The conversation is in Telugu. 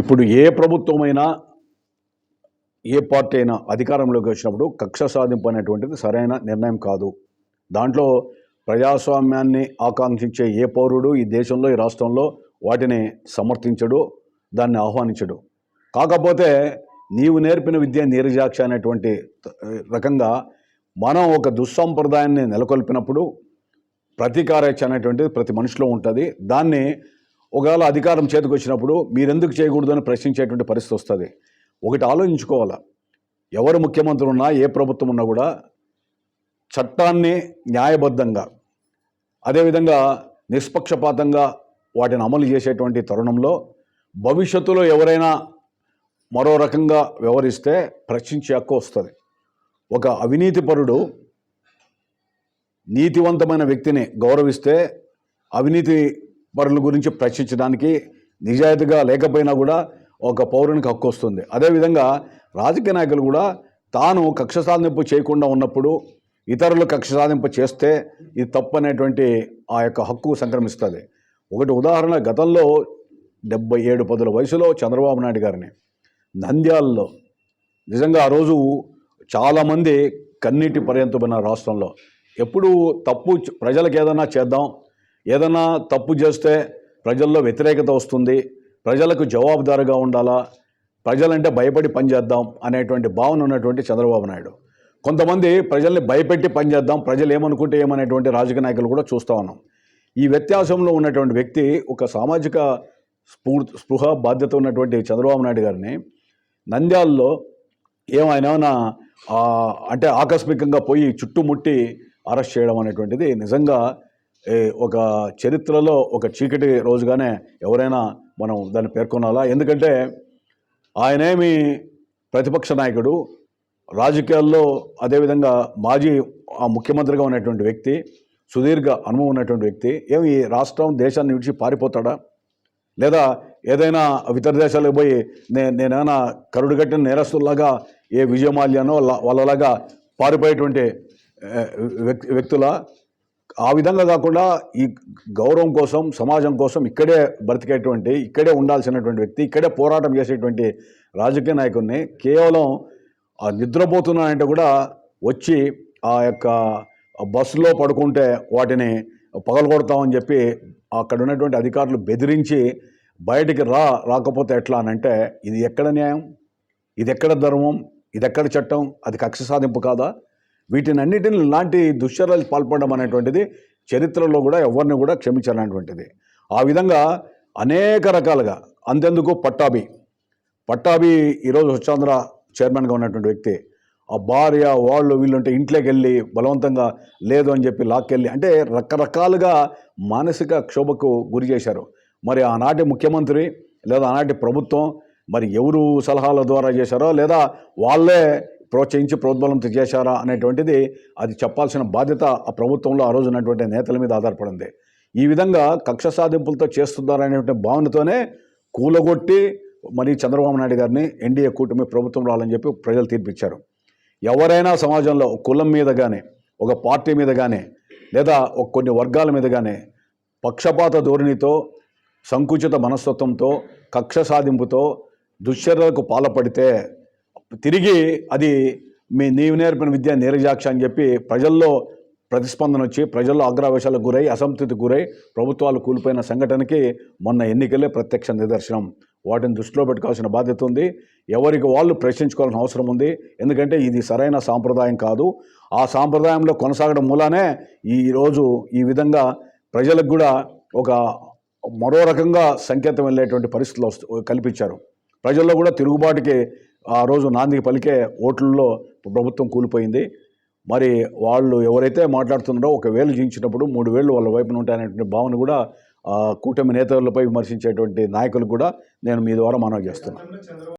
ఇప్పుడు ఏ ప్రభుత్వమైనా ఏ పార్టీ అయినా అధికారంలోకి వచ్చినప్పుడు కక్ష సాధింపు అనేటువంటిది సరైన నిర్ణయం కాదు. దాంట్లో ప్రజాస్వామ్యాన్ని ఆకాంక్షించే ఏ పౌరుడు ఈ దేశంలో ఈ రాష్ట్రంలో వాటిని సమర్థించడు దాన్ని ఆహ్వానించడు. కాకపోతే నీవు నేర్పిన విద్య నీరజాక్ష అనేటువంటి రకంగా మనం ఒక దుస్సంప్రదాయాన్ని నెలకొల్పినప్పుడు ప్రతీకారేచ్ఛ అనేటువంటిది ప్రతి మనిషిలో ఉంటుంది. దాన్ని ఒకవేళ అధికారం చేతికి వచ్చినప్పుడు మీరెందుకు చేయకూడదని ప్రశ్నించేటువంటి పరిస్థితి వస్తుంది. ఒకటి ఆలోచించుకోవాలా. ఎవరు ముఖ్యమంత్రి ఉన్నా ఏ ప్రభుత్వం ఉన్నా కూడా చట్టాన్ని న్యాయబద్ధంగా అదేవిధంగా నిష్పక్షపాతంగా వాటిని అమలు చేసేటువంటి తరుణంలో భవిష్యత్తులో ఎవరైనా మరో రకంగా వ్యవహరిస్తే ప్రశ్నించే హక్కు వస్తుంది. ఒక అవినీతిపరుడు నీతివంతమైన వ్యక్తిని గౌరవిస్తే అవినీతి పరుల గురించి ప్రశ్నించడానికి నిజాయితీగా లేకపోయినా కూడా ఒక పౌరునికి హక్కు వస్తుంది. అదేవిధంగా రాజకీయ నాయకులు కూడా తాను కక్ష సాధింపు చేయకుండా ఉన్నప్పుడు ఇతరులు కక్ష సాధింపు చేస్తే ఇది తప్పు అనేటువంటి ఆ యొక్క హక్కు సంక్రమిస్తుంది. ఒకటి ఉదాహరణ గతంలో డెబ్బై ఏడు పదుల వయసులో చంద్రబాబు నాయుడు గారిని నంద్యాలలో నిజంగా ఆ రోజు చాలామంది కన్నీటి పర్యంతమైన రాష్ట్రంలో ఎప్పుడు తప్పు ప్రజలకు ఏదైనా చేద్దాం ఏదైనా తప్పు చేస్తే ప్రజల్లో వ్యతిరేకత వస్తుంది ప్రజలకు జవాబుదారుగా ఉండాలా ప్రజలంటే భయపడి పనిచేద్దాం అనేటువంటి భావన ఉన్నటువంటి చంద్రబాబు నాయుడు. కొంతమంది ప్రజల్ని భయపెట్టి పనిచేద్దాం ప్రజలు ఏమనుకుంటే ఏమనేటువంటి రాజకీయ నాయకులు కూడా చూస్తూ ఉన్నాం. ఈ వ్యత్యాసంలో ఉన్నటువంటి వ్యక్తి ఒక సామాజిక స్ఫూర్తి స్పృహ బాధ్యత ఉన్నటువంటి చంద్రబాబు నాయుడు గారిని నంద్యాలలో ఏమైనా అంటే ఆకస్మికంగా పోయి చుట్టుముట్టి అరెస్ట్ చేయడం అనేటువంటిది నిజంగా ఒక చరిత్రలో ఒక చీకటి రోజుగానే ఎవరైనా మనం దాన్ని పేర్కొనాలా? ఎందుకంటే ఆయనేమి ప్రతిపక్ష నాయకుడు రాజకీయాల్లో అదేవిధంగా మాజీ ఆ ముఖ్యమంత్రిగా ఉన్నటువంటి వ్యక్తి సుదీర్ఘ అనుభవం ఉన్నటువంటి వ్యక్తి ఏమి ఈ రాష్ట్రం దేశాన్ని విడిచి పారిపోతాడా? లేదా ఏదైనా ఇతర దేశాలకు పోయి నే నేనేమైనా కరుడుగట్టిన నేరస్తుల్లాగా ఏ విజయమాల్యానో వాళ్ళలాగా పారిపోయేటువంటి వ్యక్తి వ్యక్తుల? ఆ విధంగా కాకుండా ఈ గౌరవం కోసం సమాజం కోసం ఇక్కడే బ్రతికేటువంటి ఇక్కడే ఉండాల్సినటువంటి వ్యక్తి ఇక్కడే పోరాటం చేసేటువంటి రాజకీయ నాయకుడిని కేవలం ఆ నిద్రపోతున్నానంటే కూడా వచ్చి ఆ యొక్క బస్సులో పడుకుంటే వాటిని పగలగొడతామని చెప్పి అక్కడ ఉన్నటువంటి అధికారులు బెదిరించి బయటికి రా రాకపోతే ఎట్లా అని అంటే ఇది ఎక్కడ న్యాయం? ఇది ఎక్కడ ధర్మం? ఇది ఎక్కడ చట్టం? అది కక్ష సాధింపు కాదా? వీటినన్నిటిని లాంటి దుశ్చర్యలు పాల్పడడం అనేటువంటిది చరిత్రలో కూడా ఎవరిని కూడా క్షమించాలనేటువంటిది ఆ విధంగా అనేక రకాలుగా అంతెందుకు పట్టాభి. పట్టాభి ఈరోజు స్వచ్ఛాంధ్ర చైర్మన్గా ఉన్నటువంటి వ్యక్తి. ఆ భార్య వాళ్ళు వీళ్ళుంటే ఇంట్లోకి వెళ్ళి బలవంతంగా లేదు అని చెప్పి లాక్కెళ్ళి అంటే రకరకాలుగా మానసిక క్షోభకు గురి చేశారు. మరి ఆనాటి ముఖ్యమంత్రి లేదా ఆనాటి ప్రభుత్వం మరి ఎవరు సలహాల ద్వారా చేశారో లేదా వాళ్ళే ప్రోత్సహించి ప్రోద్బలంతో చేశారా అనేటువంటిది అది చెప్పాల్సిన బాధ్యత ఆ ప్రభుత్వంలో ఆ రోజు ఉన్నటువంటి నేతల మీద ఆధారపడింది. ఈ విధంగా కక్ష సాధింపులతో చేస్తున్నారనేటువంటి భావనతోనే కూలగొట్టి మరి చంద్రబాబు నాయుడు గారిని ఎన్డీఏ కూటమి ప్రభుత్వం రావాలని చెప్పి ప్రజలు తీర్పిచ్చారు. ఎవరైనా సమాజంలో కులం మీద కానీ ఒక పార్టీ మీద కానీ లేదా ఒక కొన్ని వర్గాల మీద కానీ పక్షపాత ధోరణితో సంకుచిత మనస్తత్వంతో కక్ష సాధింపుతో దుశ్చర్యలకు పాల్పడితే తిరిగి అది మీ నీవు నేర్పిన విద్య నీరజాక్ష అని చెప్పి ప్రజల్లో ప్రతిస్పందన వచ్చి ప్రజల్లో ఆగ్రావేశాలకు గురై అసంతృప్తికి గురై ప్రభుత్వాలు కూలిపోయిన సంఘటనకి మొన్న ఎన్నికలే ప్రత్యక్ష నిదర్శనం. వాటిని దృష్టిలో పెట్టుకోవాల్సిన బాధ్యత ఉంది. ఎవరికి వాళ్ళు ప్రశ్నించుకోవాల్సిన అవసరం ఉంది. ఎందుకంటే ఇది సరైన సాంప్రదాయం కాదు. ఆ సాంప్రదాయంలో కొనసాగడం మూలానే ఈరోజు ఈ విధంగా ప్రజలకు కూడా ఒక మరో రకంగా సంకేతం వెళ్ళేటువంటి పరిస్థితులు వస్తు కల్పించారు. ప్రజల్లో కూడా తిరుగుబాటుకి ఆ రోజు నాందికి పలికే ఓట్లలో ప్రభుత్వం కూలిపోయింది. మరి వాళ్ళు ఎవరైతే మాట్లాడుతున్నారో ఒక వేలు జీయించినప్పుడు మూడు వేలు వాళ్ళ వైపున ఉంటాయనేటువంటి భావన కూడా కూటమి నేతలపై విమర్శించేటువంటి నాయకులు కూడా నేను మీ ద్వారా మనవి చేస్తున్నాను